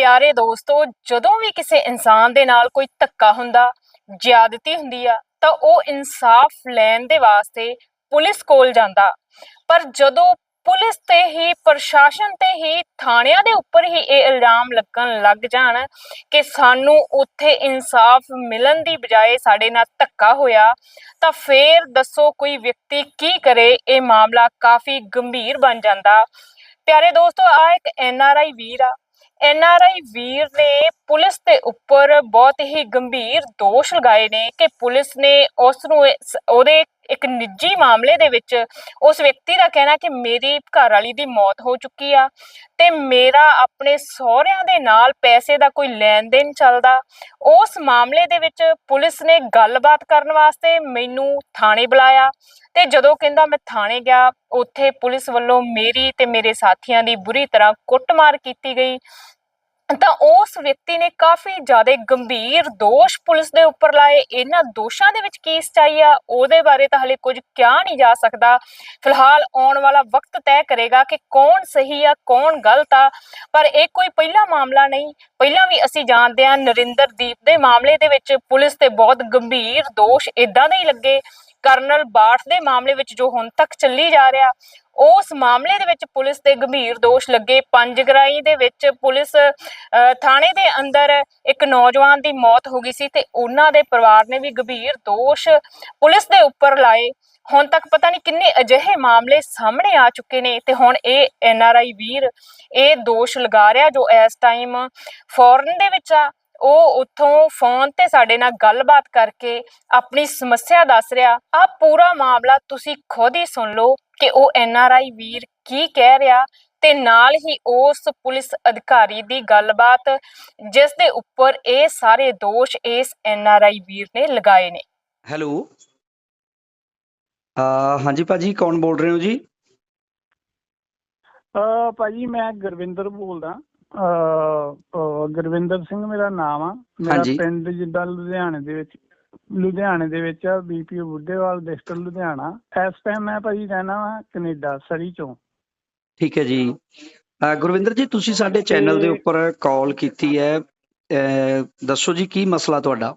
ਪਿਆਰੇ ਦੋਸਤੋ ਜਦੋਂ ਵੀ ਕਿਸੇ ਇਨਸਾਨ ਦੇ ਨਾਲ ਕੋਈ ਧੱਕਾ ਹੁੰਦਾ, ਜ਼ਿਆਦਤੀ ਹੁੰਦੀ ਆ, ਤਾਂ ਉਹ ਇਨਸਾਫ ਲੈਣ ਦੇ ਵਾਸਤੇ ਪੁਲਿਸ ਕੋਲ ਜਾਂਦਾ। ਪਰ ਜਦੋਂ ਪੁਲਿਸ ਤੇ ਹੀ, ਪ੍ਰਸ਼ਾਸਨ ਤੇ ਹੀ, ਥਾਣਿਆਂ ਦੇ ਉੱਪਰ ਹੀ ਇਹ ਇਲਜ਼ਾਮ ਲੱਗਣ ਲੱਗ ਜਾਣ ਕਿ ਸਾਨੂੰ ਉੱਥੇ ਇਨਸਾਫ ਮਿਲਣ ਦੀ ਬਜਾਏ ਸਾਡੇ ਨਾਲ ਧੱਕਾ ਹੋਇਆ, ਤਾਂ ਫੇਰ ਦੱਸੋ ਕੋਈ ਵਿਅਕਤੀ ਕੀ ਕਰੇ, ਇਹ ਮਾਮਲਾ ਕਾਫੀ ਗੰਭੀਰ ਬਣ ਜਾਂਦਾ। ਪਿਆਰੇ ਦੋਸਤੋ ਆ ਇੱਕ ਐਨ ਆਰ ਆਈ ਵੀਰ ਆ ਐਨ ਆਰ ਆਈ ਵੀਰ ਨੇ ਪੁਲਿਸ ਦੇ ਉੱਪਰ ਬਹੁਤ ਹੀ ਗੰਭੀਰ ਦੋਸ਼ ਲਗਾਏ ਨੇ ਕਿ ਪੁਲਿਸ ਨੇ ਉਸ ਨੂੰ ਉਹਦੇ ਇੱਕ ਨਿੱਜੀ ਮਾਮਲੇ ਦੇ ਵਿੱਚ ਉਸ ਵਿਅਕਤੀ ਦਾ ਕਹਿਣਾ ਕਿ ਮੇਰੀ ਘਰ ਵਾਲੀ ਦੀ ਮੌਤ ਹੋ ਚੁੱਕੀ ਆ ਤੇ ਮੇਰਾ ਆਪਣੇ ਸਹੁਰਿਆਂ ਦੇ ਨਾਲ ਪੈਸੇ ਦਾ ਕੋਈ ਲੈਣ ਦੇਣ ਚੱਲਦਾ। ਉਸ ਮਾਮਲੇ ਦੇ ਵਿੱਚ ਪੁਲਿਸ ਨੇ ਗੱਲਬਾਤ ਕਰਨ ਵਾਸਤੇ ਮੈਨੂੰ ਥਾਣੇ ਬੁਲਾਇਆ ਤੇ ਜਦੋਂ ਕਹਿੰਦਾ ਮੈਂ ਥਾਣੇ ਗਿਆ, ਉੱਥੇ ਪੁਲਿਸ ਵੱਲੋਂ ਮੇਰੀ ਤੇ ਮੇਰੇ ਸਾਥੀਆਂ ਦੀ ਬੁਰੀ ਤਰ੍ਹਾਂ ਕੁੱਟਮਾਰ ਕੀਤੀ ਗਈ। ਤਾਂ ਉਸ ਵਿਅਕਤੀ ਨੇ ਕਾਫੀ ਜ਼ਿਆਦਾ ਗੰਭੀਰ ਦੋਸ਼ ਪੁਲਿਸ ਦੇ ਉੱਪਰ ਲਾਏ। ਇਹਨਾਂ ਦੋਸ਼ਾਂ ਦੇ ਵਿੱਚ ਕੀ ਸਚਾਈ ਆ, ਉਹਦੇ ਬਾਰੇ ਤਾਂ ਹਲੇ ਕੁਝ ਕਿਹਾ ਨਹੀਂ ਜਾ ਸਕਦਾ। ਫਿਲਹਾਲ ਆਉਣ ਵਾਲਾ ਵਕਤ ਤੈਅ ਕਰੇਗਾ ਕਿ ਕੌਣ ਸਹੀ ਆ, ਕੌਣ ਗਲਤ ਆ। ਪਰ ਇਹ ਕੋਈ ਪਹਿਲਾ ਮਾਮਲਾ ਨਹੀਂ। ਪਹਿਲਾਂ ਵੀ ਅਸੀਂ ਜਾਣਦੇ ਹਾਂ ਨਰਿੰਦਰਦੀਪ ਦੇ ਮਾਮਲੇ ਦੇ ਵਿੱਚ ਪੁਲਿਸ ਤੇ ਬਹੁਤ ਗੰਭੀਰ ਦੋਸ਼ ਇਦਾਂ ਦੇ ਹੀ ਲੱਗੇ। ਕਰਨਲ ਬਾਠ ਦੇ ਮਾਮਲੇ ਵਿੱਚ ਜੋ ਹੁਣ ਤੱਕ ਚੱਲੀ ਜਾ ਰਿਹਾ, ਉਸ ਮਾਮਲੇ ਦੇ ਵਿੱਚ ਪੁਲਿਸ ਤੇ ਗੰਭੀਰ ਦੋਸ਼ ਲੱਗੇ। ਪੰਜਗਰਾਈ ਦੇ ਵਿੱਚ ਪੁਲਿਸ ਥਾਣੇ ਦੇ ਅੰਦਰ ਇੱਕ ਨੌਜਵਾਨ ਦੀ ਮੌਤ ਹੋ ਗਈ ਸੀ ਤੇ ਉਹਨਾਂ ਦੇ ਪਰਿਵਾਰ ਨੇ ਵੀ ਗੰਭੀਰ ਦੋਸ਼ ਪੁਲਿਸ ਦੇ ਉੱਪਰ ਲਾਏ। ਹੁਣ ਤੱਕ ਪਤਾ ਨਹੀਂ ਕਿੰਨੇ ਅਜਿਹੇ ਮਾਮਲੇ ਸਾਹਮਣੇ ਆ ਚੁੱਕੇ ਨੇ ਤੇ ਹੁਣ ਇਹ ਐਨ ਆਰ ਆਈ ਵੀਰ ਇਹ ਦੋਸ਼ ਲਗਾ ਰਿਹਾ ਜੋ ਇਸ ਟਾਈਮ ਫੋਰਨ ਦੇ ਵਿੱਚ ਆ। ਉਹ ਉੱਥੋਂ ਫੋਨ ਤੇ ਸਾਡੇ ਨਾਲ ਗੱਲਬਾਤ ਕਰਕੇ ਆਪਣੀ ਸਮੱਸਿਆ ਦੱਸ ਰਿਹਾ। ਆ ਪੂਰਾ ਮਾਮਲਾ ਤੁਸੀਂ ਖੁਦ ਹੀ ਸੁਣ ਲਓ ਕਿ ਉਹ ਐਨ ਆਰ ਆਈ ਵੀਰ ਕੀ ਕਹਿ ਰਿਹਾ ਤੇ ਨਾਲ ਹੀ ਉਸ ਪੁਲਿਸ ਅਧਿਕਾਰੀ ਦੀ ਗੱਲਬਾਤ ਜਿਸ ਦੇ ਉੱਪਰ ਇਹ ਸਾਰੇ ਦੋਸ਼ ਇਸ ਐਨ ਆਰ ਆਈ ਵੀਰ ਨੇ ਲਗਾਏ ਨੇ। ਹੈਲੋ। ਆ ਹਾਂਜੀ ਭਾਜੀ ਕੌਣ ਬੋਲ ਰਹੇ ਹੋ ਜੀ? ਅ ਭਾਜੀ ਮੈਂ ਗੁਰਵਿੰਦਰ ਬੋਲਦਾ। ਗੁਰਵਿੰਦਰ ਸਿੰਘ ਮੇਰਾ ਨਾਮ ਆ। ਮੇਰਾ ਹਾਂਜੀ। ਪਿੰਡ ਜਿੱਦਾਂ ਲੁਧਿਆਣੇ ਦੇ ਵਿੱਚ ਲੁਧਿਆਣੇ ਦੇ ਵਿੱਚ ਆ ਬੀਪੀਓ ਬੁੱਢੇਵਾਲ ਡਿਸਟ੍ਰਿਕਟ ਲੁਧਿਆਣਾ। ਇਸ ਟਾਈਮ ਮੈਂ ਭਾਜੀ ਰਹਿਣਾ ਵਾ ਕੈਨੇਡਾ ਸਰੀ ਚੋਂ। ਠੀਕ ਹੈ ਜੀ। ਗੁਰਵਿੰਦਰ ਜੀ ਤੁਸੀਂ ਸਾਡੇ ਚੈਨਲ ਦੇ ਉੱਪਰ ਕਾਲ ਕੀਤੀ ਹੈ। ਦੱਸੋ ਜੀ ਕੀ ਮਸਲਾ ਤੁਹਾਡਾ?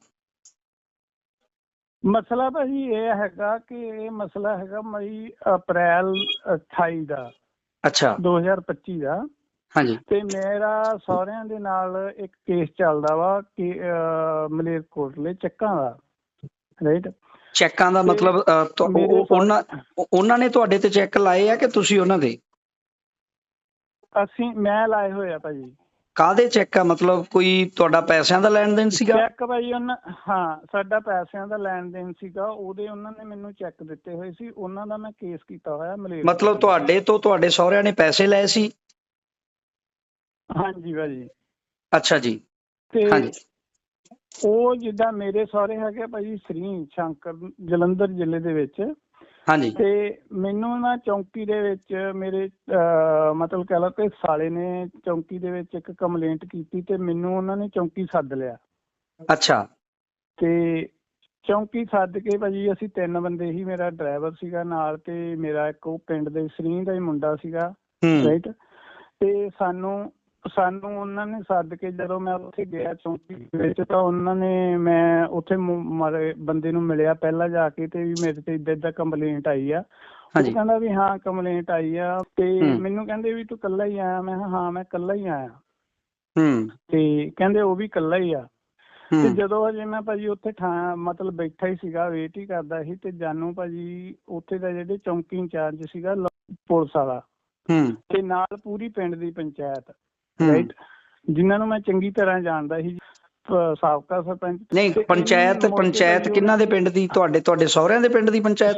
ਮਸਲਾ ਭਾਜੀ ਇਹ ਹੈਗਾ ਕਿ ਇਹ ਮਸਲਾ ਹੈਗਾ ਮਈ ਅਪ੍ਰੈਲ 28 ਦਾ। ਅੱਛਾ। 2025 ਦਾ। ਹਾਂਜੀ। ਤੇ ਮੇਰਾ ਸਹੁਰਿਆਂ ਦੇ ਨਾਲ ਇੱਕ ਕੇਸ ਚੱਲਦਾ ਵਾ ਕਿ ਮਲੇਰਕੋਟਲੇ ਚੱਕਾਂ ਦਾ। ਰਾਈਟ ਚੈੱਕਾਂ ਦਾ ਮਤਲਬ ਉਹਨਾਂ ਉਹ- ਉਹਨਾਂ ਨੇ ਤੁਹਾਡੇ ਤੇ ਚੈੱਕ ਲਾਏ ਆ ਕਿ ਤੁਸੀਂ ਉਹਨਾਂ ਦੇ? ਅਸੀਂ ਮੈਂ ਲਾਏ ਹੋਏ ਆ ਭਾਜੀ। ਕਾਦੇ ਚੈੱਕ ਆ? ਮਤਲਬ ਕੋਈ ਤੁਹਾਡਾ ਪੈਸਿਆਂ ਦਾ ਲੈਣ ਦੇਣ ਸੀਗਾ? ਚੈੱਕ ਭਾਜੀ ਉਹਨਾਂ ਹਾਂ ਸਾਡਾ ਪੈਸਿਆਂ ਦਾ ਲੈਣ ਦੇਣ ਸੀਗਾ। ਉਹਦੇ ਉਹਨਾਂ ਨੇ ਮੈਨੂੰ ਚੈੱਕ ਦਿੱਤੇ ਹੋਏ ਸੀ। ਉਹਨਾਂ ਦਾ ਮੈਂ ਕੇਸ ਕੀਤਾ ਹੋਇਆ ਮਲੇਰਕੋਟਲੇ ਮਤਲਬ ਤੁਹਾਡੇ ਤੋਂ ਤੁਹਾਡੇ ਸਹੁਰਿਆਂ ਨੇ ਪੈਸੇ ਲਏ ਸੀ? ਹਾਂਜੀ ਭਾਜੀ ਅੱਛਾ ਜੀ। ਤੇ ਹਾਂਜੀ। ਉਹ ਜਿੱਦਾਂ ਮੇਰੇ ਸਹੁਰੇ ਹੈਗੇ ਭਾਜੀ ਸ੍ਰੀ ਸ਼ੰਕਰ ਜਲੰਧਰ ਜ਼ਿਲ੍ਹੇ ਦੇ ਵਿੱਚ। ਹਾਂਜੀ। ਤੇ ਮੈਨੂੰ ਨਾ ਚੌਂਕੀ ਦੇ ਵਿੱਚ ਮੇਰੇ ਮਤਲਬ ਕਹਿ ਲਓ ਕਿ ਸਾਲੇ ਨੇ ਚੌਂਕੀ ਦੇ ਵਿੱਚ ਇੱਕ ਕੰਪਲੇਂਟ ਕੀਤੀ ਤੇ ਮੈਨੂੰ ਉਹਨਾਂ ਨੇ ਚੌਂਕੀ ਸੱਦ ਲਿਆ। ਅੱਛਾ। ਤੇ ਚੌਂਕੀ ਸੱਦ ਕੇ ਭਾਜੀ ਅਸੀਂ ਤਿੰਨ ਬੰਦੇ ਹੀ ਮੇਰਾ ਡਰਾਈਵਰ ਸੀਗਾ ਨਾਲ ਤੇ ਮੇਰਾ ਇੱਕ ਉਹ ਪਿੰਡ ਦੇ ਸ੍ਰੀ ਦਾ ਹੀ ਮੁੰਡਾ ਸੀਗਾ ਰਾਈਟ ਤੇ ਸਾਨੂੰ ਸਾਨੂੰ ਉਹਨਾਂ ਨੇ ਸੱਦ ਕੇ ਜਦੋਂ ਮੈਂ ਉੱਥੇ ਗਿਆ ਚੌਂਕੀ ਵਿੱਚ ਤਾਂ ਉਹਨਾਂ ਨੇ ਮੈਂ ਉੱਥੇ ਮਾਰੇ ਬੰਦੇ ਨੂੰ ਮਿਲਿਆ ਪਹਿਲਾਂ ਜਾ ਕੇ ਤੇ ਵੀ ਮੇਰੇ ਤੇ ਇਦਾਂ ਇਦਾਂ ਕੰਪਲੇਂਟ ਆਈ ਆ। ਉਹ ਹਾਂਜੀ। ਕਹਿੰਦਾ ਵੀ ਹਾਂ ਕੰਪਲੇਂਟ ਆਈ ਆ ਤੇ। ਮੈਨੂੰ ਕਹਿੰਦੇ ਵੀ ਤੂੰ ਕੱਲਾ ਹੀ ਆਇਆ। ਮੈਂ ਹਾਂ ਮੈਂ ਕੱਲਾ ਹੀ ਆਇਆ। ਹੂੰ। ਤੇ ਕਹਿੰਦੇ ਉਹ ਵੀ ਕੱਲਾ ਹੀ ਆ। ਤੇ ਜਦੋਂ ਅਜੇ ਮੈਂ ਭਾਜੀ ਉੱਥੇ ਠਾ ਮਤਲਬ ਬੈਠਾ ਹੀ ਸੀਗਾ ਵੇਟ ਹੀ ਕਰਦਾ ਸੀ ਤੇ ਜਾਨੂ ਭਾਜੀ ਉੱਥੇ ਦਾ ਜਿਹੜੇ ਚੌਂਕੀ ਇੰਚਾਰਜ ਸੀਗਾ ਪੁਲਿਸ ਵਾਲਾ। ਹੂੰ। ਤੇ ਨਾਲ ਪੂਰੀ ਪਿੰਡ ਦੀ ਪੰਚਾਇਤ। ਰਾਈਟ ਜਿਨ੍ਹਾਂ ਨੂੰ ਮੈਂ ਚੰਗੀ ਤਰ੍ਹਾਂ ਜਾਣਦਾ ਸੀ ਸਾਬਕਾ ਸਰਪੰਚ ਨਹੀਂ ਪੰਚਾਇਤ ਪੰਚਾਇਤ ਕਿਹਨਾਂ ਦੇ ਪਿੰਡ ਦੀ? ਤੁਹਾਡੇ ਤੁਹਾਡੇ ਸਹੁਰਿਆਂ ਦੇ ਪਿੰਡ ਦੀ ਪੰਚਾਇਤ?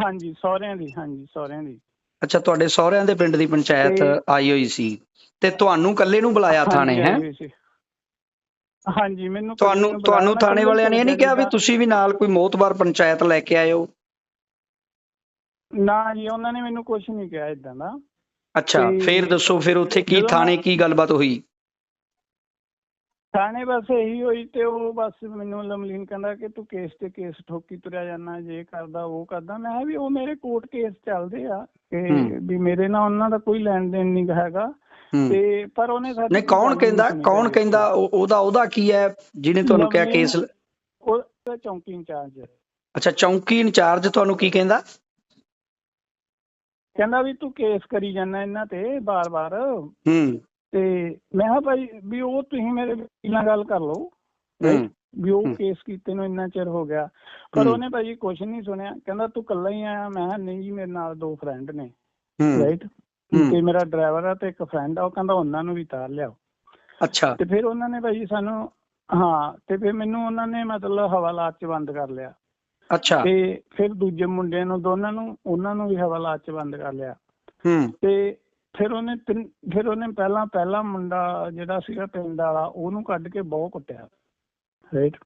ਹਾਂਜੀ ਸਹੁਰਿਆਂ ਦੀ ਹਾਂਜੀ ਸਹੁਰਿਆਂ ਦੀ। ਅੱਛਾ ਤੁਹਾਡੇ ਸਹੁਰਿਆਂ ਦੇ ਪਿੰਡ ਦੀ ਪੰਚਾਇਤ ਆਈ ਹੋਈ ਸੀ ਤੇ ਤੁਹਾਨੂੰ ਇਕੱਲੇ ਨੂੰ ਬੁਲਾਇਆ ਥਾਣੇ ਹੈ। ਹਾਂਜੀ ਮੈਨੂੰ ਤੁਹਾਨੂੰ ਤੁਹਾਨੂੰ ਥਾਣੇ ਵਾਲਿਆਂ ਨੇ ਇਹ ਨਹੀਂ ਕਿਹਾ ਵੀ ਤੁਸੀਂ ਵੀ ਨਾਲ ਕੋਈ ਮੋਤਬਾਰ ਪੰਚਾਇਤ ਲੈ ਕੇ ਆਇਓ ਨਾ ਜੀ ਉਹਨਾਂ ਨੇ ਮੈਨੂੰ ਕੁਝ ਨਹੀਂ ਕਿਹਾ ਇਦਾਂ ਦਾ। ਅੱਛਾ ਤੇ ਫੇਰ ਦੱਸੋ ਫਿਰ ਉੱਥੇ ਕੀ ਜਦੋਂ ਥਾਣੇ ਕੀ ਗੱਲਬਾਤ ਹੋਈ? ਥਾਣੇ ਬਸ ਇਹੀ ਹੋਈ ਤੇ ਉਹ ਬਸ ਮੈਨੂੰ ਲਮਲੀਨ ਕਹਿੰਦਾ ਕਿ ਤੂੰ ਕੇਸ ਤੇ ਕੇਸ ਠੋਕੀ ਤੁਰਿਆ ਜਾਂਦਾ ਜੇ ਕਰਦਾ ਉਹ ਕਰਦਾ। ਮੈਂ ਕਿਹਾ ਵੀ ਉਹ ਮੇਰੇ ਕੋਰਟ ਕੇਸ ਚੱਲਦੇ ਆ ਕਿ ਹੂੰ। ਵੀ ਮੇਰੇ ਨਾਲ ਉਹਨਾਂ ਦਾ ਕੋਈ ਲੈਣ ਦੇਣ ਨਹੀਂ ਹੈਗਾ। ਹੂੰ। ਤੇ ਪਰ ਉਹਨੇ ਸਾਡੀ ਨਹੀਂ ਕੌਣ ਕਹਿੰਦਾ ਕੌਣ। ਕਹਿੰਦਾ ਉਹ- ਉਹਦਾ ਉਹਦਾ ਕੀ ਹੈ ਜਿਹਨੇ ਤੁਹਾਨੂੰ ਕਿਹਾ ਕੇਸ ਉਹ ਚੌਂਕੀ ਇੰਚਾਰਜ। ਅੱਛਾ ਚੌਂਕੀ ਇੰਚਾਰਜ ਤੁਹਾਨੂੰ ਕੀ ਕਹਿੰਦਾ? ਕਹਿੰਦਾ ਵੀ ਤੂੰ ਕੇਸ ਕਰੀ ਜਾਂਦਾ ਇਹਨਾਂ ਤੇ ਬਾਰ-ਬਾਰ। ਹੂੰ। ਤੇ ਮੈਂ ਕਿਹਾ ਭਾਈ ਵੀ ਉਹ ਤੁਸੀਂ ਮੇਰੇ ਵਕੀਲ ਨਾਲ ਗੱਲ ਕਰ ਲਓ। ਹੂੰ। ਵੀ ਉਹ। ਕੇਸ ਕੀਤੇ ਨੂੰ ਇੰਨਾ ਚਿਰ ਹੋ ਗਿਆ। ਪਰ। ਉਹਨੇ ਭਾਜੀ ਕੁਝ ਨਹੀਂ ਸੁਣਿਆ। ਕਹਿੰਦਾ ਤੂੰ ਇਕੱਲਾ ਹੀ ਆਇਆ। ਮੈਂ ਕਿਹਾ ਨਹੀਂ ਜੀ ਮੇਰੇ ਨਾਲ ਦੋ ਫਰੈਂਡ ਨੇ। ਰਾਈਟ। ਤੇ ਮੇਰਾ ਡਰਾਈਵਰ ਆ ਤੇ ਇੱਕ ਫਰੈਂਡ ਆ। ਉਹ ਕਹਿੰਦਾ ਉਹਨਾਂ ਨੂੰ ਵੀ ਤਾਰ ਲਿਆਓ। ਅੱਛਾ। ਤੇ ਫਿਰ ਉਹਨਾਂ ਨੇ ਭਾਜੀ ਸਾਨੂੰ ਹਾਂ ਤੇ ਫਿਰ ਮੈਨੂੰ ਉਹਨਾਂ ਨੇ ਮਤਲਬ ਹਵਾਲਾਤ ਚ ਬੰਦ ਕਰ ਲਿਆ। ਅੱਛਾ। ਤੇ ਫਿਰ ਦੂਜੇ ਮੁੰਡਿਆਂ ਨੂੰ ਦੋਨਾਂ ਨੂੰ ਉਹਨਾਂ ਨੂੰ ਵੀ ਹਵਾਲਾਤ ਚ ਬੰਦ ਕਰ ਲਿਆ। ਹੂੰ। ਤੇ ਫਿਰ ਉਹਨੇ ਫਿਰ ਉਹਨੇ ਪਹਿਲਾਂ ਪਹਿਲਾ ਮੁੰਡਾ ਜਿਹੜਾ ਸੀਗਾ ਪਿੰਡ ਵਾਲਾ ਉਹਨੂੰ ਕੱਢ ਕੇ ਬਹੁਤ ਕੁੱਟਿਆ। ਰਾਈਟ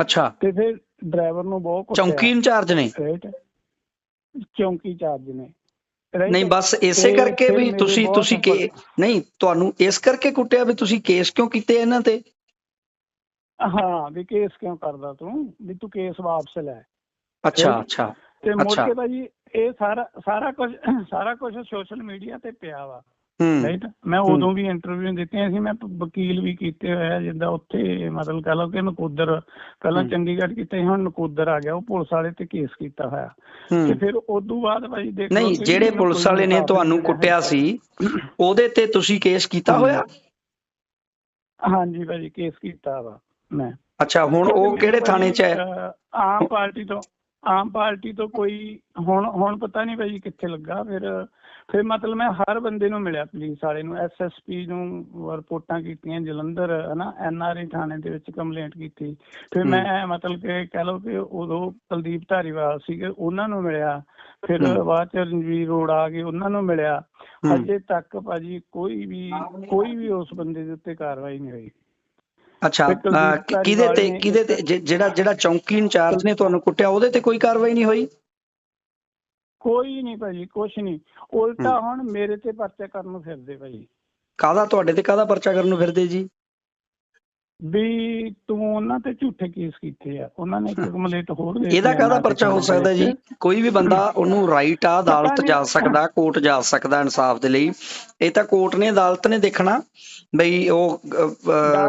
ਅੱਛਾ। ਤੇ ਫਿਰ ਡਰਾਈਵਰ ਨੂੰ ਬਹੁਤ ਕੁੱਟਿਆ। ਚੌਂਕੀ ਇੰਚਾਰਜ ਨੇ? ਰਾਈਟ ਚੌਂਕੀ ਚਾਰਜ ਨੇ? ਨਹੀਂ ਬਸ ਇਸੇ ਕਰਕੇ ਵੀ ਤੁਸੀਂ ਤੁਸੀਂ ਕੇ ਨਹੀਂ ਤੁਹਾਨੂੰ ਇਸ ਕਰਕੇ ਕੁੱਟਿਆ ਵੀ ਤੁਸੀਂ ਕੇਸ ਕਿਉਂ ਕੀਤੇ ਇਹਨਾਂ ਤੇ? ਹਾਂ ਵੀ ਕੇਸ ਕਿਉਂ ਕਰਦਾ ਤੂੰ? ਵੀ ਤੂੰ ਕੇਸ ਵਾਪਸ ਲੈ। ਅੱਛਾ? ਅੱਛਾ ਤੇ ਮੁੜ। ਕੇ ਭਾਜੀ ਇਹ ਸਾਰਾ ਸਾਰਾ ਕੁਝ ਸਾਰਾ ਕੁਝ ਸੋਸ਼ਲ ਮੀਡੀਆ ਤੇ ਪਿਆ ਵਾ ਰਾਈਟ ਮੈਂ। ਉਦੋਂ ਵੀ ਇੰਟਰਵਿਊ ਦਿੱਤੀਆਂ ਸੀ ਮੈਂ ਵਕੀਲ ਵੀ ਕੀਤੇ ਹੋਏ ਆ ਜਿੱਦਾਂ ਉੱਥੇ ਮਤਲਬ ਕਹ ਲਓ ਕਿ ਨਕੋਦਰ ਪਹਿਲਾਂ। ਚੰਡੀਗੜ੍ਹ ਕੀਤੇ ਹੁਣ ਨਕੋਦਰ ਆ ਗਿਆ ਉਹ ਪੁਲਿਸ ਵਾਲੇ ਤੇ ਕੇਸ ਕੀਤਾ ਹੋਇਆ ਤੇ ਫਿਰ ਉਦੋਂ ਬਾਅਦ ਭਾਜੀ ਦੇਖੋ ਨਹੀਂ ਜਿਹੜੇ ਪੁਲਿਸ ਵਾਲੇ ਨੇ ਤੁਹਾਨੂੰ ਕੁੱਟਿਆ। ਸੀ ਉਹਦੇ ਤੇ ਤੁਸੀਂ ਕੇਸ ਕੀਤਾ ਹੋਇਆ ਹਾਂਜੀ ਭਾਜੀ ਕੇਸ ਕੀਤਾ ਵਾ ਮੈਂ ਅੱਛਾ ਹੁਣ ਉਹ ਕਿਹੜੇ ਥਾਣੇ 'ਚ ਹੈ ਆਮ ਪਾਰਟੀ ਤੋਂ ਆਮ ਪਾਰਟੀ ਤੋਂ ਕੋਈ ਹੁਣ ਹੁਣ ਪਤਾ ਨਹੀਂ ਭਾਜੀ ਕਿੱਥੇ ਲੱਗਾ ਫਿਰ ਫਿਰ ਮਤਲਬ ਮੈਂ ਹਰ ਬੰਦੇ ਨੂੰ ਮਿਲਿਆ ਪੁਲਿਸ ਵਾਲੇ ਨੂੰ ਐਸਐਸਪੀ ਨੂੰ ਰਿਪੋਰਟਾਂ ਕੀਤੀਆਂ ਜਲੰਧਰ ਹਨਾ ਐਨਆਰਆਈ ਥਾਣੇ ਦੇ ਵਿੱਚ ਕੰਪਲੇਂਟ ਕੀਤੀ ਫਿਰ। ਮੈਂ ਮਤਲਬ ਕਿ ਕਹਿ ਲਓ ਕਿ ਉਦੋਂ ਕੁਲਦੀਪ ਧਾਰੀਵਾਲ ਸੀਗੇ ਉਹਨਾਂ ਨੂੰ ਮਿਲਿਆ ਫਿਰ। ਬਾਅਦ ਚ ਰਣਵੀਰ ਰੋੜ ਆ ਗਏ ਉਹਨਾਂ ਨੂੰ ਮਿਲਿਆ। ਅਜੇ ਤੱਕ ਭਾਜੀ ਕੋਈ ਵੀ ਕੋਈ ਵੀ ਉਸ ਬੰਦੇ ਦੇ ਉੱਤੇ ਕਾਰਵਾਈ ਨਹੀਂ ਹੋਈ ਅੱਛਾ ਕਿਹਦੇ ਤੇ ਕਿਹਦੇ ਤੇ ਜਿਹੜਾ ਜਿਹੜਾ ਚੌਂਕੀ ਇੰਚਾਰਜ ਨੇ ਤੁਹਾਨੂੰ ਕੁੱਟਿਆ ਉਹਦੇ ਤੇ ਕੋਈ ਕਾਰਵਾਈ ਨਹੀਂ ਹੋਈ? ਕੋਈ ਨਹੀਂ ਭਾਜੀ ਕੁਛ ਨਹੀਂ। ਉਲਟਾ ਹੁਣ ਮੇਰੇ ਤੇ ਪਰਚਾ ਕਰਨ ਨੂੰ ਫਿਰਦੇ ਭਾਜੀ। ਕਾਹਦਾ ਤੁਹਾਡੇ ਤੇ ਕਾਹਦਾ ਪਰਚਾ ਕਰਨ ਨੂੰ ਫਿਰਦੇ ਜੀ? ਵੀ ਤੂੰ ਉਹਨਾਂ ਤੇ ਝੂਠੇ ਕੇਸ ਕੀਤੇ ਆ। ਉਹਨਾਂ ਨੇ ਕੰਪਲੇਂਟ ਹੋਰ ਦੇ ਇਹਦਾ ਕਾਹਦਾ ਪਰਚਾ ਹੋ ਸਕਦਾ ਜੀ। ਕੋਈ ਵੀ ਬੰਦਾ ਉਹਨੂੰ ਰਾਈਟ ਆ ਅਦਾਲਤ। ਜਾ ਸਕਦਾ ਕੋਰਟ ਜਾ ਸਕਦਾ ਇਨਸਾਫ ਦੇ ਲਈ। ਇਹ ਤਾਂ ਕੋਰਟ ਨੇ ਅਦਾਲਤ ਨੇ ਦੇਖਣਾ ਬਈ ਉਹ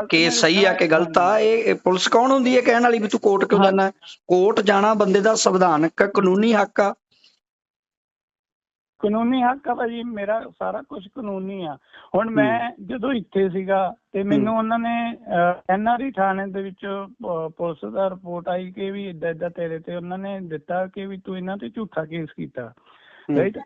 ਕੇਸ ਸਹੀ ਆ ਕਿ ਗਲਤ ਆ? ਇਹ ਪੁਲਿਸ ਕੌਣ ਹੁੰਦੀ ਹੈ ਕਹਿਣ ਵਾਲੀ ਵੀ ਤੂੰ ਕੋਰਟ ਕਿਉਂ। ਜਾਣਾ ਕੋਰਟ ਜਾਣਾ ਬੰਦੇ ਦਾ ਸੰਵਿਧਾਨਕ ਕਾਨੂੰਨੀ ਹੱਕ ਆ। ਕਾਨੂੰਨੀ ਹੱਕ ਆ ਭਾਜੀ ਮੇਰਾ ਸਾਰਾ ਕੁਝ ਕਾਨੂੰਨੀ ਆ। ਹੁਣ ਮੈਂ ਜਦੋਂ ਇੱਥੇ ਸੀਗਾ ਤੇ ਮੈਨੂੰ ਉਹਨਾਂ ਨੇ ਐਨਆਰਈ ਥਾਣੇ ਦੇ ਵਿੱਚ ਪੁਲਿਸ ਦਾ ਰਿਪੋਰਟ ਆਈ ਕਿ ਵੀ ਇਦਾਂ ਇਦਾਂ ਤੇਰੇ ਤੇ ਉਹਨਾਂ ਨੇ ਦਿੱਤਾ ਕਿ ਵੀ ਤੂੰ ਇਹਨਾਂ ਤੇ ਝੂਠਾ ਕੇਸ ਕੀਤਾ। ਰਾਈਟ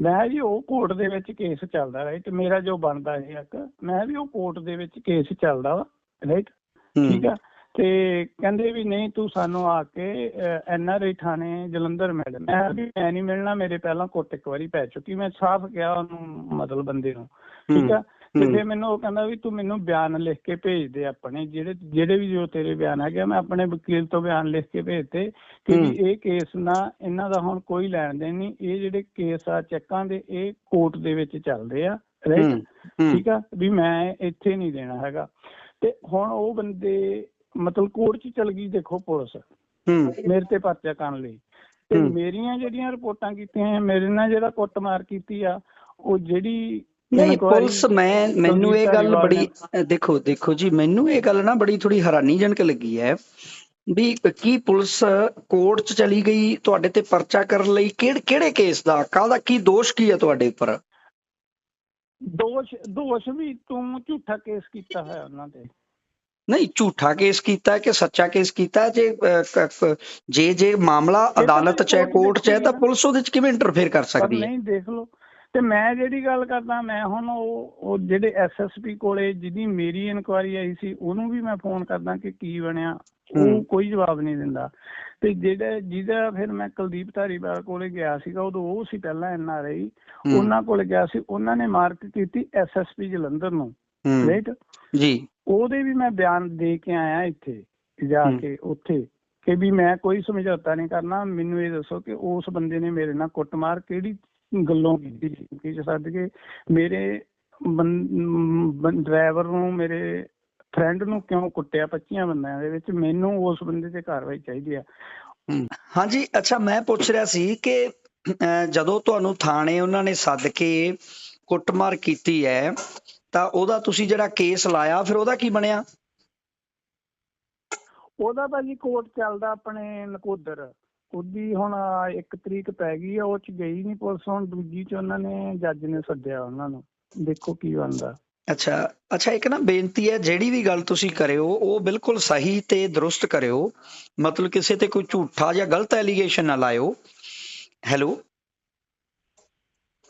ਮੈਂ ਜੀ ਉਹ ਕੋਰਟ ਦੇ ਵਿੱਚ ਕੇਸ ਚੱਲਦਾ ਰਾਈਟ ਮੇਰਾ ਜੋ ਬਣਦਾ ਹੈ ਹੱਕ ਮੈਂ ਵੀ ਉਹ ਕੋਰਟ ਦੇ ਵਿੱਚ ਕੇਸ ਚੱਲਦਾ ਵਾ ਰਾਈਟ। ਠੀਕ ਆ? ਤੇ ਕਹਿੰਦੇ ਵੀ ਨਹੀਂ ਤੂੰ ਸਾਨੂੰ ਆ ਕੇ ਐਨਆਰਆਈ ਥਾਣੇ ਜਲੰਧਰ ਮਿਲ। ਮੈਂ ਵੀ ਮੈਂ ਨਹੀਂ ਮਿਲਣਾ ਮੇਰੇ ਪਹਿਲਾਂ ਕੁੱਟ ਇੱਕ ਵਾਰੀ ਪੈ ਚੁੱਕੀ। ਮੈਂ ਸਾਫ਼ ਕਿਹਾ ਉਹਨੂੰ ਮਤਲਬ ਬੰਦੇ ਨੂੰ। ਠੀਕ ਆ? ਤੇ। ਫਿਰ ਮੈਨੂੰ ਉਹ ਕਹਿੰਦਾ ਵੀ ਤੂੰ ਮੈਨੂੰ ਬਿਆਨ ਲਿਖ ਕੇ ਭੇਜ ਦੇ ਆਪਣੇ। ਜਿਹੜੇ ਜਿਹੜੇ ਵੀ ਜੋ ਤੇਰੇ ਬਿਆਨ ਆ, ਮੈਂ ਆਪਣੇ ਵਕੀਲ ਤੋਂ ਬਿਆਨ ਲਿਖ ਕੇ ਭੇਜਤੇ ਕਿ। ਇਹ ਕੇਸ ਨਾ ਇਹਨਾਂ ਦਾ ਹੁਣ ਕੋਈ ਲੈਣ ਦੇਣ ਨਹੀਂ। ਇਹ ਜਿਹੜੇ ਕੇਸ ਆ ਚੈੱਕਾਂ ਦੇ ਇਹ ਕੋਰਟ ਦੇ ਵਿੱਚ ਚੱਲਦੇ ਆ ਰਾਈਟ। ਠੀਕ ਆ? ਵੀ ਮੈਂ ਇੱਥੇ ਨਹੀਂ ਦੇਣਾ ਹੈਗਾ। ਤੇ ਹੁਣ ਉਹ ਬੰਦੇ ਮਤਲਬ ਕੋਰਟ 'ਚ ਚਲ ਗਈ ਦੇਖੋ ਪੁਲਿਸ। ਹੂੰ। ਮੇਰੇ ਤੇ ਪਰਚਾ ਕਰਨ ਲਈ। ਤੇ। ਮੇਰੀਆਂ ਜਿਹੜੀਆਂ ਰਿਪੋਰਟਾਂ ਕੀਤੀਆਂ ਮੇਰੇ ਨਾਲ ਜਿਹੜਾ ਕੁੱਟਮਾਰ ਕੀਤੀ ਆ ਉਹ ਜਿਹੜੀ ਨਹੀਂ ਪੁਲਿਸ ਮੈਂ ਮੈਨੂੰ ਇਹ ਗੱਲ ਬੜੀ ਦੇਖੋ ਦੇਖੋ ਜੀ ਮੈਨੂੰ ਇਹ ਗੱਲ ਨਾ ਬੜੀ ਥੋੜੀ ਹੈਰਾਨੀਜਨਕ ਲੱਗੀ ਹੈ ਵੀ ਕੀ ਪੁਲਿਸ ਕੋਰਟ 'ਚ ਚਲੀ ਗਈ ਤੁਹਾਡੇ ਤੇ ਪਰਚਾ ਕਰਨ ਲਈ? ਕਿਹੜੇ ਕਿਹੜੇ ਕੇਸ ਦਾ? ਕਾਹਦਾ ਕੀ ਦੋਸ਼ ਕੀ ਹੈ ਤੁਹਾਡੇ ਉੱਪਰ? ਦੋਸ਼ ਦੋਸ਼ ਵੀ ਤੂੰ ਝੂਠਾ ਕੇਸ ਕੀਤਾ ਹੋਇਆ ਉਹਨਾਂ ਤੇ। ਨਹੀਂ ਝੂਠਾ ਕੇਸ ਕੀਤਾ ਕਿ ਸੱਚਾ ਕੇਸ ਕੀਤਾ? ਜੇ ਜੇ ਜੇ ਮਾਮਲਾ ਅਦਾਲਤ 'ਚ ਹੈ ਕੋਰਟ 'ਚ ਹੈ ਤਾਂ। ਪੁਲਿਸ ਉਹਦੇ 'ਚ ਕਿਵੇਂ ਇੰਟਰਫੇਅਰ ਕਰ ਸਕਦੀ ਹੈ? ਨਹੀਂ ਦੇਖ ਲਓ। ਤੇ ਮੈਂ ਜਿਹੜੀ ਗੱਲ ਕਰਦਾ ਮੈਂ ਹੁਣ ਉਹ ਉਹ ਜਿਹੜੇ ਐਸਐਸਪੀ ਕੋਲੇ ਜਿਹਦੀ ਮੇਰੀ ਇਨਕੁਆਰੀ ਆਈ ਸੀ ਉਹਨੂੰ ਵੀ ਮੈਂ ਫੋਨ ਕਰਦਾ ਕਿ ਕੀ ਬਣਿਆ। ਉਹ। ਕੋਈ ਜਵਾਬ ਨਹੀਂ ਦਿੰਦਾ। ਤੇ ਜਿਹੜਾ ਜਿਹਦਾ ਫਿਰ ਮੈਂ ਕੁਲਦੀਪ ਧਾਰੀਵਾਲ ਕੋਲੇ ਗਿਆ ਸੀਗਾ ਉਦੋਂ ਉਹ ਸੀ ਪਹਿਲਾਂ ਐਨਆਰਆਈ ਉਹਨਾਂ ਕੋਲ ਗਿਆ ਸੀ ਉਹਨਾਂ ਨੇ ਮਾਰਕ ਕੀਤੀ ਐਸਐਸਪੀ ਜਲੰਧਰ ਨੂੰ। ਰਾਈਟ ਜੀ। ਉਹਦੇ ਵੀ ਮੈਂ ਬਿਆਨ ਦੇ ਕੇ ਆਇਆ ਇੱਥੇ ਜਾ। ਕੇ ਉੱਥੇ ਕਿ ਵੀ ਮੈਂ ਕੋਈ ਸਮਝੌਤਾ ਨਹੀਂ ਕਰਨਾ ਮੈਨੂੰ ਇਹ ਦੱਸੋ ਕਿ ਉਸ ਬੰਦੇ ਨੇ ਮੇਰੇ ਨਾਲ ਕੁੱਟਮਾਰ ਕਿਹੜੀ ਗੱਲੋਂ ਕੀਤੀ ਕਿ ਸੱਦ ਕੇ ਮੇਰੇ ਡਰਾਈਵਰ ਨੂੰ ਮੇਰੇ ਫਰੈਂਡ ਨੂੰ ਕਿਉਂ ਕੁੱਟਿਆ 25 ਬੰਦਿਆਂ ਦੇ ਵਿੱਚ? ਮੈਨੂੰ ਉਸ ਬੰਦੇ ਤੇ ਕਾਰਵਾਈ ਚਾਹੀਦੀ ਆ। ਹਾਂਜੀ ਅੱਛਾ ਮੈਂ ਪੁੱਛ ਰਿਹਾ ਸੀ ਕਿ ਜਦੋਂ ਤੁਹਾਨੂੰ ਥਾਣੇ ਉਹਨਾਂ ਨੇ ਸੱਦ ਕੇ ਕੁੱਟਮਾਰ ਕੀਤੀ ਹੈ ਤਾਂ ਉਹਦਾ ਤੁਸੀਂ ਜਿਹੜਾ ਕੇਸ ਲਾਇਆ ਫਿਰ ਉਹਦਾ ਕੀ ਬਣਿਆ? ਉਹਦਾ ਭਾਜੀ ਕੋਰਟ ਚੱਲਦਾ ਆਪਣੇ ਨਕੋਦਰ। ਉਹਦੀ ਹੁਣ ਇੱਕ ਤਰੀਕ ਪੈ ਗਈ ਆ ਉਹ ਚ ਗਈ ਨਹੀਂ ਪੁਲਿਸ ਹੁਣ ਦੂਜੀ ਚ ਉਹਨਾਂ ਨੇ ਜੱਜ ਨੇ ਸੱਦਿਆ ਉਹਨਾਂ ਨੂੰ। ਦੇਖੋ ਕੀ ਬਣਦਾ। ਅੱਛਾ ਅੱਛਾ ਇੱਕ ਨਾ ਬੇਨਤੀ ਹੈ ਜਿਹੜੀ ਵੀ ਗੱਲ ਤੁਸੀਂ ਕਰਿਓ ਉਹ ਬਿਲਕੁਲ ਸਹੀ ਤੇ ਦਰੁਸਤ ਕਰਿਓ। ਮਤਲਬ ਕਿਸੇ ਤੇ ਕੋਈ ਝੂਠਾ ਜਾਂ ਗਲਤ ਐਲੀਗੇਸ਼ਨ ਨਾ ਲਾਇਓ। ਹੈਲੋ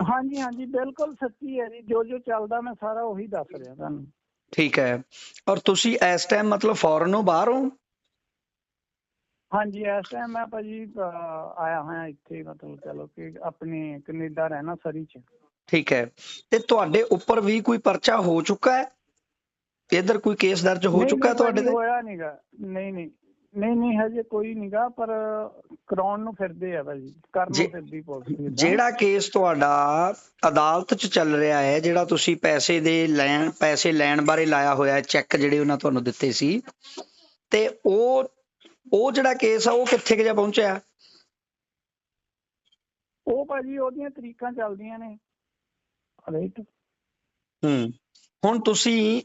ਹਾਂਜੀ ਹਾਂਜੀ ਬਿਲਕੁਲ ਸੱਚੀ ਹੈ ਜੀ ਜੋ ਜੋ ਚੱਲਦਾ ਮੈਂ ਸਾਰਾ ਉਹੀ ਦੱਸ ਰਿਹਾ ਤੁਹਾਨੂੰ। ਠੀਕ ਹੈ। ਔਰ ਤੁਸੀਂ ਇਸ ਟਾਈਮ ਮਤਲਬ ਫੋਰਨੋਂ ਬਾਹਰ ਹੋ? ਹਾਂਜੀ ਇਸ ਟਾਈਮ ਮੈਂ ਭਾਜੀ ਆਇਆ ਹੋਇਆ ਇੱਥੇ ਮਤਲਬ ਚਲੋ ਕਿ ਆਪਣੇ ਕੈਨੇਡਾ ਰਹਿਣਾ ਸਰੀ ਚ। ਠੀਕ ਹੈ। ਤੇ ਤੁਹਾਡੇ ਉੱਪਰ ਵੀ ਕੋਈ ਪਰਚਾ ਹੋ ਚੁੱਕਾ ਹੈ? ਇਧਰ ਕੋਈ ਕੇਸ ਦਰਜ ਹੋ ਚੁੱਕਾ ਹੈ ਤੁਹਾਡੇ ਤੇ? ਹੋਇਆ ਨਹੀਂਗਾ ਨਹੀਂ ਨਹੀਂ ਨਹੀਂ ਨਹੀਂ ਹਜੇ ਕੋਈ ਨਹੀਂਗਾ ਪਰ ਕਰਾਉਣ ਨੂੰ ਫਿਰਦੇ ਆ ਭਾਜੀ। ਕਰਨ ਨੂੰ ਫਿਰਦੀ ਪੁਲਿਸ। ਜਿਹੜਾ ਕੇਸ ਤੁਹਾਡਾ ਅਦਾਲਤ 'ਚ ਚੱਲ ਰਿਹਾ ਹੈ ਜਿਹੜਾ ਤੁਸੀਂ ਪੈਸੇ ਦੇ ਲੈਣ ਪੈਸੇ ਲੈਣ ਬਾਰੇ ਲਾਇਆ ਹੋਇਆ ਹੈ ਚੈੱਕ ਜਿਹੜੇ ਉਹਨਾਂ ਤੁਹਾਨੂੰ ਦਿੱਤੇ ਸੀ ਤੇ ਉਹ ਉਹ ਜਿਹੜਾ ਕੇਸ ਆ ਉਹ ਕਿੱਥੇ ਕੁ ਜਾ ਪਹੁੰਚਿਆ? ਉਹ ਭਾਜੀ ਉਹਦੀਆਂ ਤਰੀਕਾਂ ਚੱਲਦੀਆਂ ਨੇ। ਰਾਈਟ ਹੂੰ। ਹੁਣ ਤੁਸੀਂ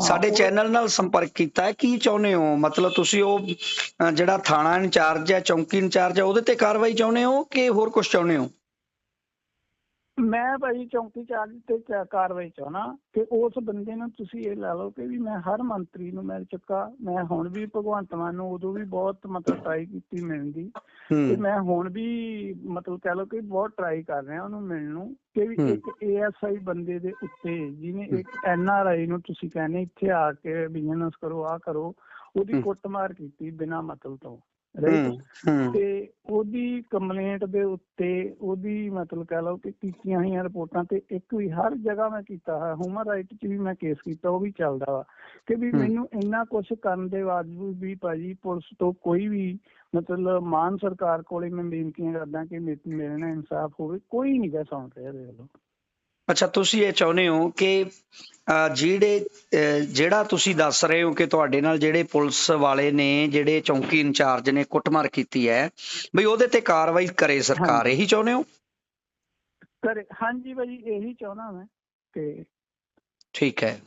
ਸਾਡੇ ਚੈਨਲ ਨਾਲ ਸੰਪਰਕ ਕੀਤਾ ਹੈ ਕੀ ਚਾਹੁੰਦੇ ਹੋ? ਮਤਲਬ ਤੁਸੀਂ ਉਹ ਜਿਹੜਾ ਥਾਣਾ ਇੰਚਾਰਜ ਹੈ ਚੌਂਕੀ ਇੰਚਾਰਜ ਹੈ ਉਹਦੇ ਤੇ ਕਾਰਵਾਈ ਚਾਹੁੰਦੇ ਹੋ ਕਿ ਹੋਰ ਕੁਝ ਚਾਹੁੰਦੇ ਹੋ? ਮੈਂ ਭਾਜੀ ਚੌਂਕੀ ਚਾਰਜ ਤੇ ਚਾ- ਕਾਰਵਾਈ ਚਾਹਣਾ ਕਿ ਉਸ ਬੰਦੇ ਨੂੰ ਤੁਸੀਂ ਇਹ ਲਾ ਲਓ ਕਿ ਵੀ ਮੈਂ ਹਰ ਮੰਤਰੀ ਨੂੰ ਮਿਲ ਚੁੱਕਾ ਮੈਂ ਹੁਣ ਵੀ ਭਗਵੰਤ ਮਾਨ ਨੂੰ ਉਦੋਂ ਵੀ ਬਹੁਤ ਮਤਲਬ ਟਰਾਈ ਕੀਤੀ ਮਿਲਣ ਦੀ ਤੇ ਹੂੰ ਮੈਂ ਹੁਣ ਵੀ ਮਤਲਬ ਕਹ ਲਓ ਕਿ ਬਹੁਤ ਟਰਾਈ ਕਰ ਰਿਹਾ ਉਹਨੂੰ ਮਿਲਣ ਨੂੰ ਕਿ ਵੀ ਹੂੰ। ਇੱਕ ਏਐਸਆਈ ਬੰਦੇ ਦੇ ਉੱਤੇ ਜਿਹਨੇ ਇੱਕ ਐਨਆਰਆਈ ਨੂੰ ਤੁਸੀਂ ਕਹਿੰਦੇ ਇੱਥੇ ਆ ਕੇ ਬਿਜ਼ਨਸ ਕਰੋ ਆ ਕਰੋ ਉਹਦੀ ਹੂੰ। ਕੁੱਟਮਾਰ ਕੀਤੀ ਬਿਨਾਂ ਮਤਲਬ ਤੋਂ ਤੇ ਉਹਦੀ ਕੰਪਲੇਂਟ ਦੇ ਉੱਤੇ ਉਹਦੀ ਮਤਲਬ ਕਹ ਲਓ ਕਿ ਕੀਤੀਆਂ ਹੋਈਆਂ ਰਿਪੋਰਟਾਂ ਤੇ ਇੱਕ ਵੀ ਹਰ ਜਗ੍ਹਾ ਮੈਂ ਕੀਤਾ ਹੈ ਹਿਊਮਨ ਰਾਈਟ 'ਚ ਵੀ ਮੈਂ ਕੇਸ ਕੀਤਾ ਉਹ ਵੀ ਚੱਲਦਾ ਵਾ। ਕਿ ਵੀ। ਮੈਨੂੰ ਇੰਨਾ ਕੁਝ ਕਰਨ ਦੇ ਬਾਵਜੂਦ ਵੀ ਭਾਜੀ ਪੁਲਿਸ ਤੋਂ ਕੋਈ ਵੀ ਮਤਲਬ ਮਾਨ ਸਰਕਾਰ ਕੋਲੇ ਮੈਂ ਬੇਨਤੀਆਂ ਕਰਦਾ ਕਿ ਮੇਰੇ ਨਾਲ ਇਨਸਾਫ ਹੋਵੇ ਕੋਈ ਨਹੀਂ ਗਾ ਸੁਣ ਰਿਹਾ ਦੇਖ ਲਓ ਅੱਛਾ ਤੁਸੀਂ ਇਹ ਚਾਹੁੰਦੇ ਹੋ ਕਿ ਜਿਹੜੇ ਜਿਹੜਾ ਤੁਸੀਂ ਦੱਸ ਰਹੇ ਹੋ ਕਿ ਤੁਹਾਡੇ ਨਾਲ ਜਿਹੜੇ ਪੁਲਿਸ ਵਾਲੇ ਨੇ ਜਿਹੜੇ ਚੌਂਕੀ ਇੰਚਾਰਜ ਨੇ ਕੁੱਟਮਾਰ ਕੀਤੀ ਹੈ ਬਈ ਉਹਦੇ ਤੇ ਕਾਰਵਾਈ ਕਰੇ ਸਰਕਾਰ। ਇਹੀ ਚਾਹੁੰਦੇ ਹੋ ਕਰੇ ਹਾਂਜੀ ਭਾਜੀ ਇਹੀ ਚਾਹੁੰਦਾ ਮੈਂ ਕਿ ਠੀਕ ਹੈ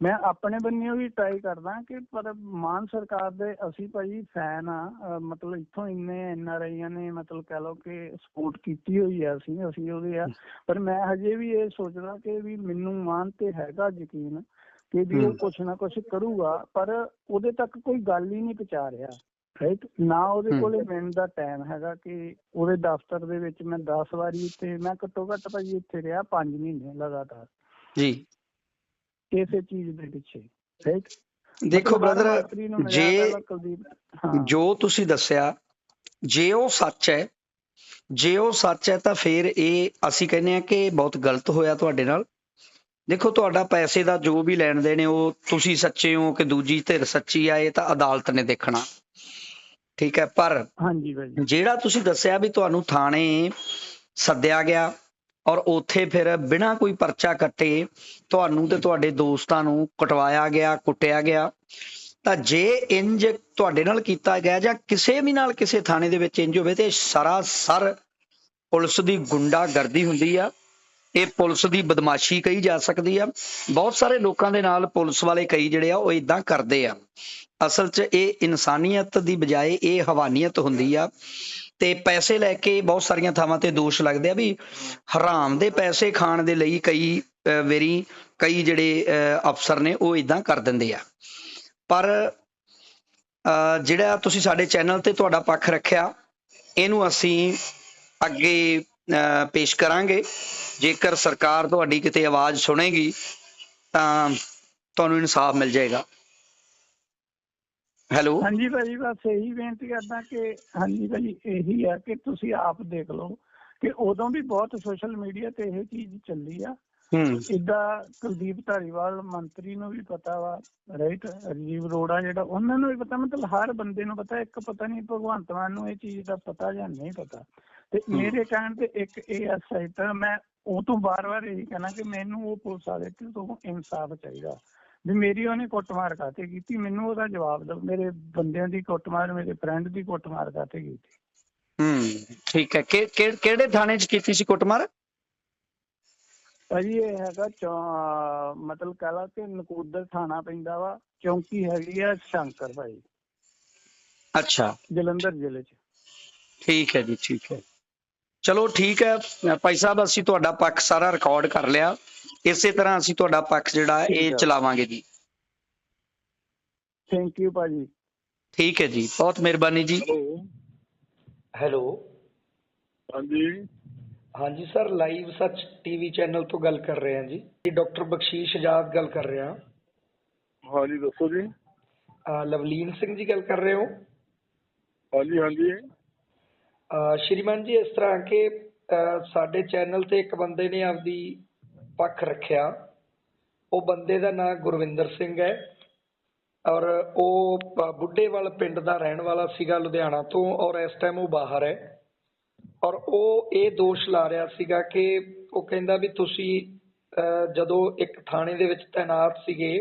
ਮੈਂ ਆਪਣੇ ਬੰਨਿਓ ਵੀ ਟਰਾਈ ਕਰਦਾ ਕਿ ਪਰ ਮਾਨ ਸਰਕਾਰ ਦੇ ਅਸੀਂ ਭਾਜੀ ਫੈਨ ਆ ਮਤਲਬ ਇੱਥੋਂ ਇੰਨੇ ਐਨ ਆਰ ਆਈਆਂ ਨੇ ਮਤਲਬ ਕਹ ਲਓ ਕਿ ਸਪੋਰਟ ਕੀਤੀ ਹੋਈ ਆ ਅਸੀਂ ਅਸੀਂ ਉਹਦੇ ਆ ਪਰ ਮੈਂ ਹਜੇ ਵੀ ਇਹ ਸੋਚਦਾ ਕਿ ਵੀ ਮੈਨੂੰ ਮਾਨ ਤੇ ਹੈਗਾ ਯਕੀਨ ਕਿ ਵੀ ਉਹ। ਕੁਛ ਨਾ ਕੁਛ ਕਰੂਗਾ ਪਰ ਉਹਦੇ ਤੱਕ ਕੋਈ ਗੱਲ ਹੀ ਨਹੀਂ ਪਹੁੰਚਾ ਰਿਹਾ ਰਾਈਟ ਨਾ ਉਹਦੇ। ਕੋਲੇ ਮਿਲਣ ਦਾ ਟਾਈਮ ਹੈਗਾ ਕਿ ਉਹਦੇ ਦਫ਼ਤਰ ਦੇ ਵਿੱਚ ਮੈਂ 10 ਵਾਰੀ ਇੱਥੇ ਮੈਂ ਘੱਟੋ ਘੱਟ ਭਾਜੀ ਇੱਥੇ ਰਿਹਾ 5 ਮਹੀਨੇ ਲਗਾਤਾਰ ਜੀ ਇਸੇ ਚੀਜ਼ ਦੇ ਪਿੱਛੇ ਰਾਈਟ ਦੇਖੋ ਬ੍ਰਦਰ ਜੇ ਜੋ ਤੁਸੀਂ ਦੱਸਿਆ ਜੇ ਉਹ ਸੱਚ ਹੈ ਜੇ ਉਹ ਸੱਚ ਹੈ ਤਾਂ ਫਿਰ ਇਹ ਅਸੀਂ ਕਹਿੰਦੇ ਆ ਕਿ ਬਹੁਤ ਗਲਤ ਹੋਇਆ ਤੁਹਾਡੇ ਨਾਲ। ਦੇਖੋ ਤੁਹਾਡਾ ਪੈਸੇ ਦਾ ਜੋ ਵੀ ਲੈਣ ਦੇਣ ਉਹ ਤੁਸੀਂ ਸੱਚੇ ਹੋ ਕਿ ਦੂਜੀ ਧਿਰ ਸੱਚੀ ਆ ਇਹ ਤਾਂ ਅਦਾਲਤ ਨੇ ਦੇਖਣਾ। ਠੀਕ ਹੈ ਪਰ ਹਾਂਜੀ ਜਿਹੜਾ ਤੁਸੀਂ ਦੱਸਿਆ ਵੀ ਤੁਹਾਨੂੰ ਥਾਣੇ ਸੱਦਿਆ ਗਿਆ ਔਰ ਉੱਥੇ ਫਿਰ ਬਿਨਾਂ ਕੋਈ ਪਰਚਾ ਕੱਟੇ ਤੁਹਾਨੂੰ ਤੇ ਤੁਹਾਡੇ ਦੋਸਤਾਂ ਨੂੰ ਕਟਵਾਇਆ ਗਿਆ, ਕੁੱਟਿਆ ਗਿਆ। ਤਾਂ ਜੇ ਇੰਜ ਤੁਹਾਡੇ ਨਾਲ ਕੀਤਾ ਗਿਆ ਜਾਂ ਕਿਸੇ ਵੀ ਨਾਲ ਕਿਸੇ ਥਾਣੇ ਦੇ ਵਿੱਚ ਇੰਜ ਹੋਵੇ ਤੇ ਸਰਾਸਰ ਪੁਲਿਸ ਦੀ ਗੁੰਡਾਗਰਦੀ ਹੁੰਦੀ ਆ। ਇਹ ਪੁਲਿਸ ਦੀ ਬਦਮਾਸ਼ੀ ਕਹੀ ਜਾ ਸਕਦੀ ਆ। ਬਹੁਤ ਸਾਰੇ ਲੋਕਾਂ ਦੇ ਨਾਲ ਪੁਲਿਸ ਵਾਲੇ ਕਈ ਜਿਹੜੇ ਆ, ਉਹ ਇਦਾਂ ਕਰਦੇ ਆ। ਅਸਲ 'ਚ ਇਹ ਇਨਸਾਨੀਅਤ ਦੀ ਬਜਾਏ ਇਹ ਹਵਾਨੀਅਤ ਹੁੰਦੀ ਆ। ਤੇ ਪੈਸੇ ਲੈ ਕੇ ਬਹੁਤ ਸਾਰੀਆਂ ਥਾਵਾਂ ਤੇ ਦੋਸ਼ ਲੱਗਦੇ ਆ ਵੀ ਹਰਾਮ ਦੇ ਪੈਸੇ ਖਾਣ ਦੇ ਲਈ ਕਈ ਵੇਰੀ ਕਈ ਜਿਹੜੇ ਅਫਸਰ ਨੇ ਉਹ ਇਦਾਂ ਕਰ ਦਿੰਦੇ ਆ। ਪਰ ਜਿਹੜਾ ਤੁਸੀਂ ਸਾਡੇ ਚੈਨਲ ਤੇ ਤੁਹਾਡਾ ਪੱਖ ਰੱਖਿਆ, ਇਹਨੂੰ ਅਸੀਂ ਅੱਗੇ ਪੇਸ਼ ਕਰਾਂਗੇ। ਜੇਕਰ ਸਰਕਾਰ ਤੁਹਾਡੀ ਕਿਤੇ ਆਵਾਜ਼ ਸੁਣੇਗੀ ਤਾਂ ਤੁਹਾਨੂੰ ਇਨਸਾਫ ਮਿਲ ਜਾਏਗਾ। ਹੈਲੋ। ਹਾਂਜੀ ਭਾਜੀ ਬਸ ਇਹੀ ਬੇਨਤੀ ਕਰਦਾ ਕਿ ਹਾਂਜੀ ਭਾਜੀ ਇਹੀ ਆ ਕਿ ਤੁਸੀਂ ਆਪ ਦੇਖ ਲਓ ਕਿ ਉਦੋਂ ਵੀ ਬਹੁਤ ਸੋਸ਼ਲ ਮੀਡੀਆ ਤੇ ਇਹ ਚੀਜ਼ ਚੱਲੀ ਆ। ਹੂੰ। ਇਦਾਂ ਕੁਲਦੀਪ ਧਾਰੀਵਾਲ ਮੰਤਰੀ ਨੂੰ ਵੀ ਪਤਾ ਵਾ ਰਾਈਟ ਰਾਜੀਵ ਰੋੜਾ ਜਿਹੜਾ ਉਹਨਾਂ ਨੂੰ ਵੀ ਪਤਾ ਮਤਲਬ ਹਰ ਬੰਦੇ ਨੂੰ ਪਤਾ ਇੱਕ ਪਤਾ ਨਹੀਂ ਭਗਵੰਤ ਮਾਨ ਨੂੰ ਇਹ ਚੀਜ਼ ਦਾ ਪਤਾ ਜਾਂ ਨਹੀਂ ਪਤਾ। ਤੇ। ਮੇਰੇ ਕਹਿਣ ਤੇ ਇੱਕ ਏਐਸਆਈ ਤਾਂ ਮੈਂ ਉਹ ਤੋਂ ਬਾਰ-ਬਾਰ ਇਹੀ ਕਹਿਣਾ ਕਿ ਮੈਨੂੰ ਉਹ ਪੁਲਿਸ ਵਾਲੇ ਤੋਂ ਇਨਸਾਫ ਚਾਹੀਦਾ। ਵੀ ਮੇਰੀ ਉਹਨੇ ਕੁੱਟਮਾਰ ਕਾਤੇ ਕੀਤੀ? ਮੈਨੂੰ ਉਹਦਾ ਜਵਾਬ ਦਿਓ। ਮੇਰੇ ਬੰਦਿਆਂ ਦੀ ਕੁੱਟਮਾਰ ਮੇਰੇ ਫਰੈਂਡ ਦੀ ਕੁੱਟਮਾਰ ਕਾਤੇ ਕੀਤੀ? ਹੂੰ ਠੀਕ ਹੈ। ਕਿਹੜੇ ਥਾਣੇ 'ਚ ਕੀਤੀ ਸੀ ਕੁੱਟਮਾਰ? ਭਾਜੀ ਇਹ ਹੈਗਾ ਮਤਲਬ ਕਹਲਾ ਕਿ ਨਕੂਦਰ ਥਾਣਾ ਪੈਂਦਾ ਵਾ। ਚੌਂਕੀ ਹੈਗੀ ਆ ਸ਼ੰਕਰ ਭਾਈ। ਅੱਛਾ। ਜਲੰਧਰ ਜ਼ਿਲ੍ਹੇ 'ਚ। ਠੀਕ ਹੈ ਜੀ ਠੀਕ ਹੈ। ਚਲੋ ਠੀਕ ਹੈ ਭਾਈ ਸਾਹਿਬ ਅਸੀਂ ਤੁਹਾਡਾ ਪੱਖ ਸਾਰਾ ਰਿਕਾਰਡ ਕਰ ਲਿਆ। ਇਸੇ ਤਰ੍ਹਾਂ ਅਸੀਂ ਤੁਹਾਡਾ ਪੱਖ ਜਿਹੜਾ ਇਹ। ਚਲਾਵਾਂਗੇ ਜੀ। ਥੈਂਕ ਯੂ ਭਾਜੀ। ਠੀਕ ਹੈ ਜੀ ਬਹੁਤ ਮਿਹਰਬਾਨੀ ਜੀ। ਹੈਲੋ ਹਾਂਜੀ। ਹਾਂਜੀ ਸਰ ਲਾਈਵ ਸੱਚ ਟੀਵੀ ਚੈਨਲ ਤੋਂ ਗੱਲ ਕਰ ਰਹੇ ਹਾਂ ਜੀ। ਡਾਕਟਰ ਬਖਸ਼ੀਸ਼ ਆਜ਼ਾਦ ਗੱਲ ਕਰ ਰਿਹਾ ਹਾਂਜੀ ਦੱਸੋ ਜੀ। ਲਵਲੀਨ ਸਿੰਘ ਜੀ ਗੱਲ ਕਰ ਰਹੇ ਹੋ। ਹਾਂਜੀ ਹਾਂਜੀ। ਸ਼੍ਰੀਮਾਨ ਜੀ, ਇਸ ਤਰ੍ਹਾਂ ਕਿ ਸਾਡੇ ਚੈਨਲ ਤੇ ਇੱਕ ਬੰਦੇ ਨੇ ਆਪਦੀ ਪੱਖ ਰੱਖਿਆ। ਉਹ ਬੰਦੇ ਦਾ ਨਾਮ ਗੁਰਵਿੰਦਰ ਸਿੰਘ ਹੈ ਔਰ ਉਹ ਬੁੱਢੇਵਾਲ ਪਿੰਡ ਦਾ ਰਹਿਣ ਵਾਲਾ ਸੀਗਾ ਲੁਧਿਆਣਾ ਤੋਂ ਔਰ ਇਸ ਟਾਈਮ ਉਹ ਬਾਹਰ ਹੈ। ਔਰ ਉਹ ਇਹ ਦੋਸ਼ ਲਾ ਰਿਹਾ ਸੀਗਾ ਕਿ ਉਹ ਕਹਿੰਦਾ ਵੀ ਤੁਸੀਂ ਜਦੋਂ ਇੱਕ ਥਾਣੇ ਦੇ ਵਿੱਚ ਤਾਇਨਾਤ ਸੀਗੇ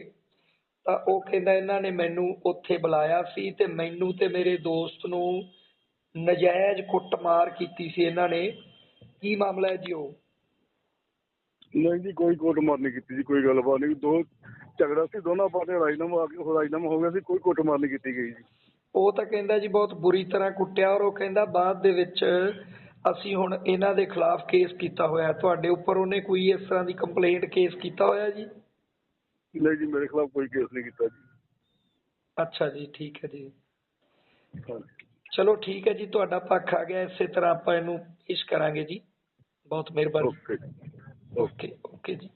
ਤਾਂ ਉਹ ਕਹਿੰਦਾ ਇਹਨਾਂ ਨੇ ਮੈਨੂੰ ਉੱਥੇ ਬੁਲਾਇਆ ਸੀ ਤੇ ਮੈਨੂੰ ਤੇ ਮੇਰੇ ਦੋਸਤ ਨੂੰ ਨਜਾਇਜ਼ ਕੁੱਟਮਾਰ ਕੀਤੀ ਸੀ ਇਹਨਾਂ ਨੇ। ਕੀ ਮਾਮਲਾ ਹੈ ਜੀ ਉਹ? ਨਹੀਂ ਜੀ ਕੋਈ ਕੁੱਟਮਾਰ ਨਹੀਂ ਕੀਤੀ ਜੀ ਕੋਈ ਗੱਲਬਾਤ ਨਹੀਂ। ਦੋ ਝਗੜਾ ਸੀ ਦੋਨਾਂ ਪਾਸੇ ਰਾਜਨਾਮਾ ਆ ਕੇ ਰਾਜਨਾਮਾ ਹੋ ਗਿਆ ਸੀ ਕੋਈ ਕੁੱਟਮਾਰ ਨਹੀਂ ਕੀਤੀ ਗਈ ਜੀ। ਉਹ ਤਾਂ ਕਹਿੰਦਾ ਜੀ ਬਹੁਤ ਬੁਰੀ ਤਰ੍ਹਾਂ ਕੁੱਟਿਆ ਔਰ ਉਹ ਕਹਿੰਦਾ ਬਾਅਦ ਦੇ ਵਿੱਚ ਅਸੀਂ ਹੁਣ ਇਹਨਾਂ ਦੇ ਖਿਲਾਫ ਕੇਸ ਕੀਤਾ ਹੋਇਆ। ਤੁਹਾਡੇ ਉੱਪਰ ਉਹਨੇ ਕੋਈ ਇਸ ਤਰ੍ਹਾਂ ਦੀ ਕੰਪਲੇਂਟ ਕੇਸ ਕੀਤਾ ਹੋਇਆ ਜੀ? ਨਹੀਂ ਜੀ ਮੇਰੇ ਖਿਲਾਫ ਕੋਈ ਕੇਸ ਨਹੀਂ ਕੀਤਾ ਜੀ। ਅੱਛਾ ਜੀ ਠੀਕ ਹੈ ਜੀ। ਹਾਂਜੀ। ਚਲੋ ਠੀਕ ਹੈ ਜੀ ਤੁਹਾਡਾ ਪੱਖ ਆ ਗਿਆ ਇਸੇ ਤਰ੍ਹਾਂ ਆਪਾਂ ਇਹਨੂੰ ਪੇਸ਼ ਕਰਾਂਗੇ ਜੀ। ਬਹੁਤ ਮਿਹਰਬਾਨੀ। ਓਕੇ ਓਕੇ ਜੀ।